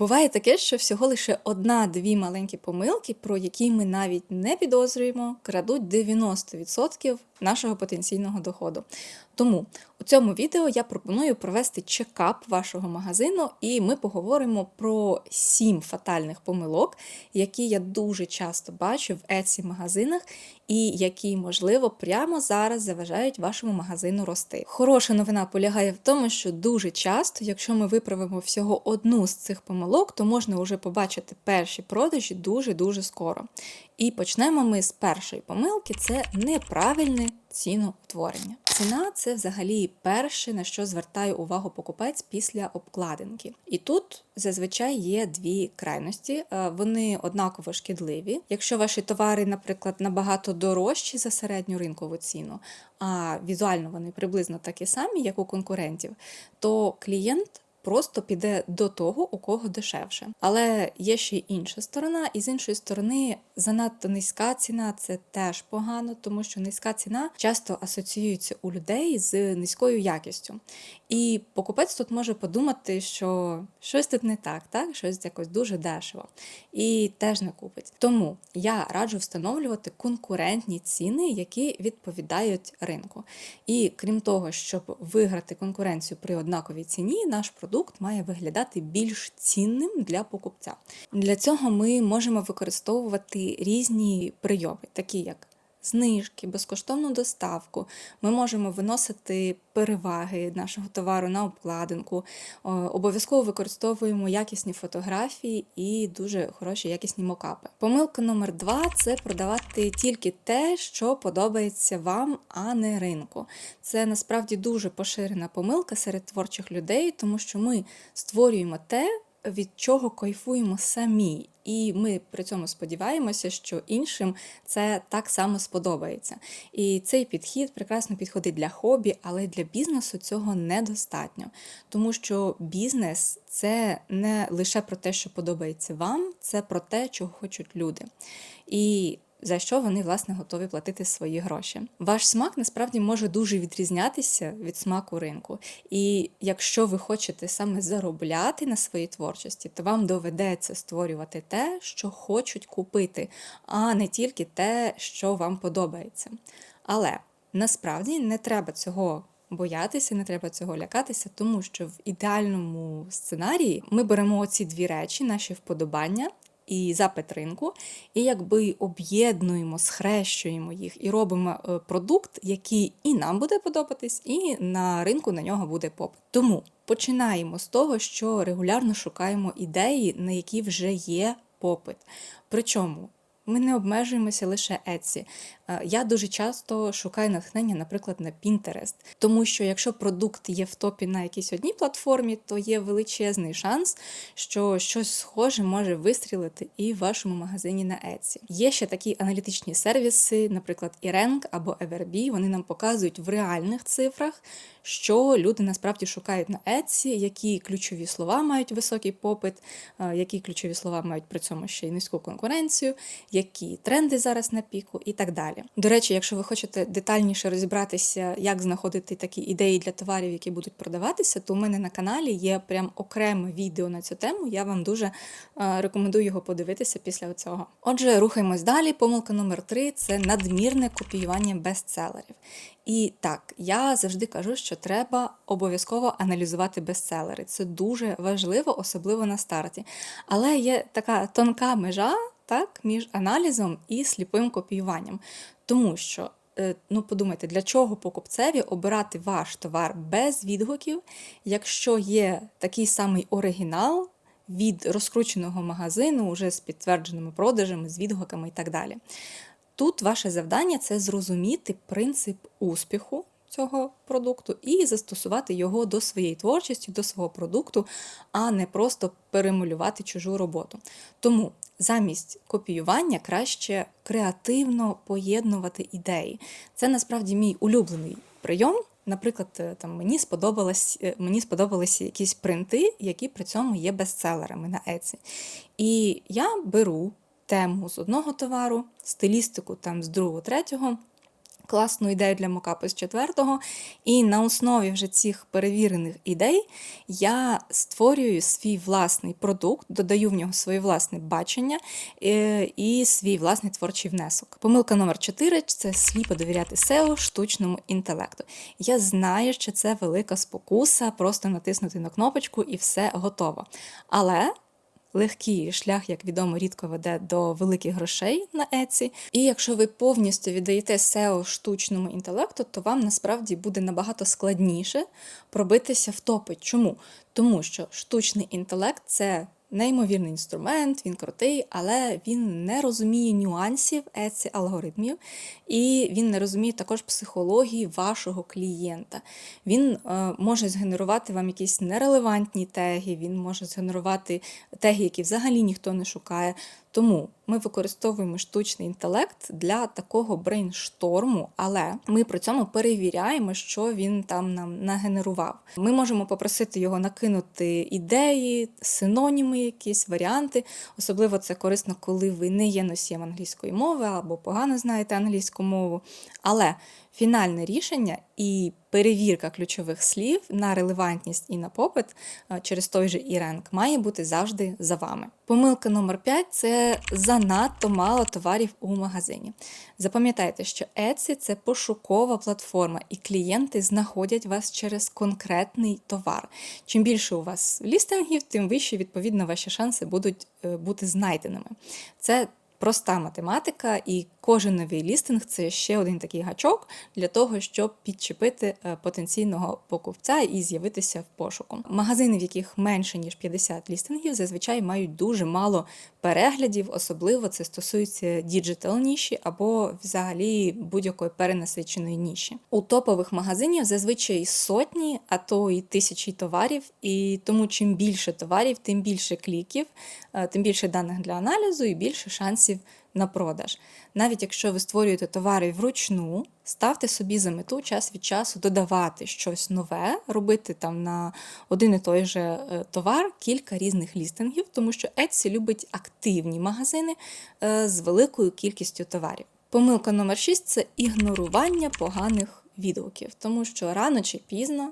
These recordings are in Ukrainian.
Буває таке, що всього лише одна-дві маленькі помилки, про які ми навіть не підозрюємо, крадуть 90% нашого потенційного доходу. Тому у цьому відео я пропоную провести чекап вашого магазину, і ми поговоримо про сім фатальних помилок, які я дуже часто бачу в Etsy магазинах, і які, можливо, прямо зараз заважають вашому магазину рости. Хороша новина полягає в тому, що дуже часто, якщо ми виправимо всього одну з цих помилок, то можна вже побачити перші продажі дуже-дуже скоро. І почнемо ми з першої помилки: це неправильне ціноутворення. Ціна це взагалі перше, на що звертає увагу покупець після обкладинки. І тут зазвичай є дві крайності, е, вони однаково шкідливі. Якщо ваші товари, наприклад, набагато дорожчі за середню ринкову ціну, а візуально вони приблизно такі самі, як у конкурентів, то клієнт просто піде до того, у кого дешевше. Але є ще й інша сторона, і з іншої сторони, занадто низька ціна це теж погано, тому що низька ціна часто асоціюється у людей з низькою якістю. І покупець тут може подумати, що щось тут не так, так? щось якось дуже дешево, і теж не купить. Тому я раджу встановлювати конкурентні ціни, які відповідають ринку. І крім того, щоб виграти конкуренцію при однаковій ціні, наш продукт має виглядати більш цінним для покупця. Для цього ми можемо використовувати різні прийоми, такі як знижки, безкоштовну доставку. Ми можемо виносити переваги нашого товару на обкладинку. Обов'язково використовуємо якісні фотографії і дуже хороші якісні мокапи. Помилка номер два це продавати тільки те, що подобається вам, а не ринку. Це насправді дуже поширена помилка серед творчих людей, тому що ми створюємо те від чого кайфуємо самі. І ми при цьому сподіваємося, що іншим це так само сподобається. І цей підхід прекрасно підходить для хобі, але для бізнесу цього недостатньо. Тому що бізнес це не лише про те, що подобається вам, це про те, чого хочуть люди. І за що вони власне готові платити свої гроші. Ваш смак насправді може дуже відрізнятися від смаку ринку. І якщо ви хочете саме заробляти на своїй творчості, то вам доведеться створювати те, що хочуть купити, а не тільки те, що вам подобається. Але насправді не треба цього. Боятися, не треба цього лякатися, тому що в ідеальному сценарії ми беремо ці дві речі, наші вподобання, і запит ринку, і якби об'єднуємо, схрещуємо їх і робимо е, продукт, який і нам буде подобатись, і на ринку на нього буде попит. Тому починаємо з того, що регулярно шукаємо ідеї, на які вже є попит. Причому ми не обмежуємося лише Etsy. Е, я дуже часто шукаю натхнення, наприклад, на Pinterest. Тому що якщо продукт є в топі на якійсь одній платформі, то є величезний шанс, що щось схоже може вистрілити і в вашому магазині на Etsy. Є ще такі аналітичні сервіси, наприклад, Irenk або Everbee, Вони нам показують в реальних цифрах, що люди насправді шукають на Etsy, які ключові слова мають високий попит, е, які ключові слова мають при цьому ще й низьку конкуренцію, які тренди зараз на піку і так далі. До речі, якщо ви хочете детальніше розібратися, як знаходити такі ідеї для товарів, які будуть продаватися, то у мене на каналі є прям окреме відео на цю тему. Я вам дуже е, рекомендую його подивитися після цього. Отже, рухаємось далі. Помилка номер три це надмірне копіювання бестселерів. І так, я завжди кажу, що треба обов'язково аналізувати бестселери. Це дуже важливо, особливо на старті. Але є така тонка межа так, між аналізом і сліпим копіюванням. Тому що, е, ну подумайте, для чого покупцеві обирати ваш товар без відгуків, якщо є такий самий оригінал від розкрученого магазину, вже з підтвердженими продажами, з відгуками і так далі. Тут ваше завдання це зрозуміти принцип успіху цього продукту і застосувати його до своєї творчості, до свого продукту, а не просто перемалювати чужу роботу. Тому замість копіювання краще креативно поєднувати ідеї. Це насправді мій улюблений прийом. Наприклад, е, там мені сподобалось, е, мені сподобалися якісь принти, які при цьому є бестселерами на Etsy. І я беру тему з одного товару, стилістику там з другого, третього, класну ідею для мокапу з четвертого. І на основі вже цих перевірених ідей я створюю свій власний продукт, додаю в нього своє власне бачення е, і свій власний творчий внесок. Помилка номер 4 це сліпо довіряти SEO штучному інтелекту. Я знаю, що це велика спокуса, просто натиснути на кнопочку і все готово. Але Легкий шлях, як відомо, рідко веде до великих грошей на Еці. І якщо ви повністю віддаєте SEO штучному інтелекту, то вам насправді буде набагато складніше пробитися в топи. Чому? Тому що штучний інтелект це неймовірний інструмент, він крутий, але він не розуміє нюансів еці алгоритмів, і він не розуміє також психології вашого клієнта. Він е, може згенерувати вам якісь нерелевантні теги, він може згенерувати теги, які взагалі ніхто не шукає. Тому ми використовуємо штучний інтелект для такого брейншторму, але ми при цьому перевіряємо, що він там нам нагенерував. Ми можемо попросити його накинути ідеї, синоніми, якісь варіанти. Особливо це корисно, коли ви не є носієм англійської мови або погано знаєте англійську мову. Але фінальне рішення і перевірка ключових слів на релевантність і на попит через той же e має бути завжди за вами. Помилка номер 5 це занадто мало товарів у магазині. Запам'ятайте, що Etsy – це пошукова платформа, і клієнти знаходять вас через конкретний товар. Чим більше у вас лістингів, тим вищі, відповідно, ваші шанси будуть е, бути знайденими. Це проста математика, і кожен новий лістинг це ще один такий гачок для того, щоб підчепити е, потенційного покупця і з'явитися в пошуку. Магазини, в яких менше ніж 50 лістингів, зазвичай мають дуже мало переглядів, особливо це стосується діджитал ніші або взагалі будь-якої перенасиченої ніші. У топових магазинів зазвичай сотні, а то й тисячі товарів, і тому чим більше товарів, тим більше кліків, е, тим більше даних для аналізу і більше шансів на продаж. Навіть якщо ви створюєте товари вручну, ставте собі за мету час від часу додавати щось нове, робити там на один і той же е, товар кілька різних лістингів, тому що Etsy любить активні магазини е, з великою кількістю товарів. Помилка номер 6 це ігнорування поганих відгуків, тому що рано чи пізно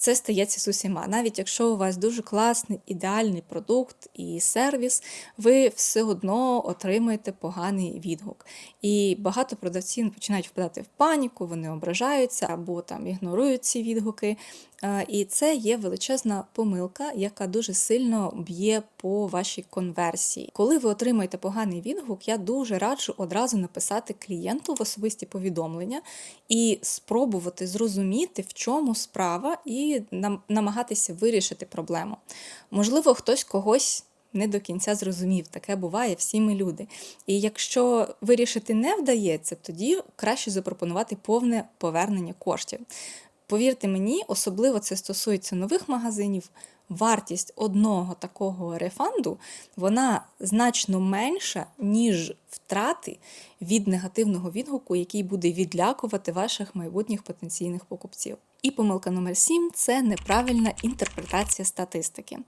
це стається з усіма. Навіть якщо у вас дуже класний ідеальний продукт і сервіс, ви все одно отримаєте поганий відгук. І багато продавців починають впадати в паніку, вони ображаються або там ігнорують ці відгуки. І це є величезна помилка, яка дуже сильно б'є по вашій конверсії. Коли ви отримаєте поганий відгук, я дуже раджу одразу написати клієнту в особисті повідомлення і спробувати зрозуміти, в чому справа, і намагатися вирішити проблему. Можливо, хтось когось. Не до кінця зрозумів, таке буває, всі ми люди. І якщо вирішити не вдається, тоді краще запропонувати повне повернення коштів. Повірте мені, особливо це стосується нових магазинів. Вартість одного такого рефанду вона значно менша, ніж втрати від негативного відгуку, який буде відлякувати ваших майбутніх потенційних покупців. І помилка номер 7 це неправильна інтерпретація статистики.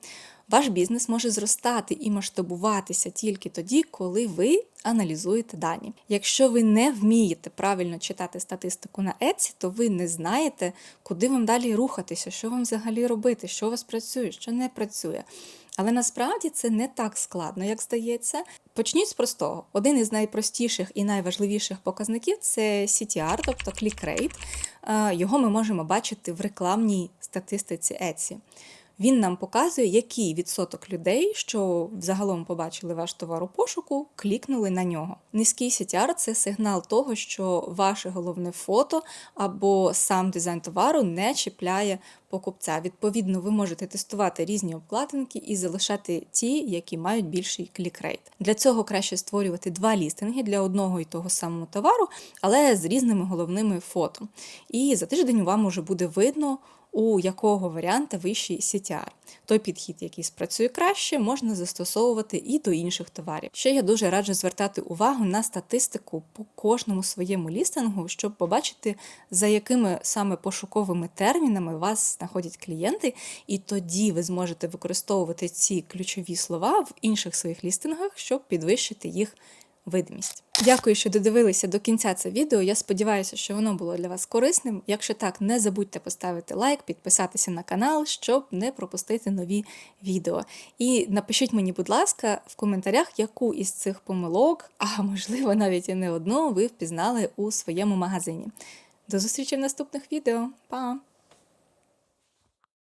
Ваш бізнес може зростати і масштабуватися тільки тоді, коли ви аналізуєте дані. Якщо ви не вмієте правильно читати статистику на Etsy, то ви не знаєте, куди вам далі рухатися, що вам взагалі робити, що у вас працює, що не працює. Але насправді це не так складно, як здається. Почніть з простого. Один із найпростіших і найважливіших показників це CTR, тобто click rate. Його ми можемо бачити в рекламній статистиці Etsy. Він нам показує, який відсоток людей, що взагалом побачили ваш товар у пошуку, клікнули на нього. Низький CTR – це сигнал того, що ваше головне фото або сам дизайн товару не чіпляє покупця. Відповідно, ви можете тестувати різні обкладинки і залишати ті, які мають більший клікрейт. Для цього краще створювати два лістинги для одного і того самого товару, але з різними головними фото. І за тиждень вам уже буде видно у якого варіанта вищий CTR. Той підхід, який спрацює краще, можна застосовувати і до інших товарів. Ще я дуже раджу звертати увагу на статистику по кожному своєму лістингу, щоб побачити, за якими саме пошуковими термінами вас знаходять клієнти, і тоді ви зможете використовувати ці ключові слова в інших своїх лістингах, щоб підвищити їх видимість. Дякую, що додивилися до кінця це відео. Я сподіваюся, що воно було для вас корисним. Якщо так, не забудьте поставити лайк, підписатися на канал, щоб не пропустити нові відео. І напишіть мені, будь ласка, в коментарях, яку із цих помилок, а можливо навіть і не одну, ви впізнали у своєму магазині. До зустрічі в наступних відео. Па!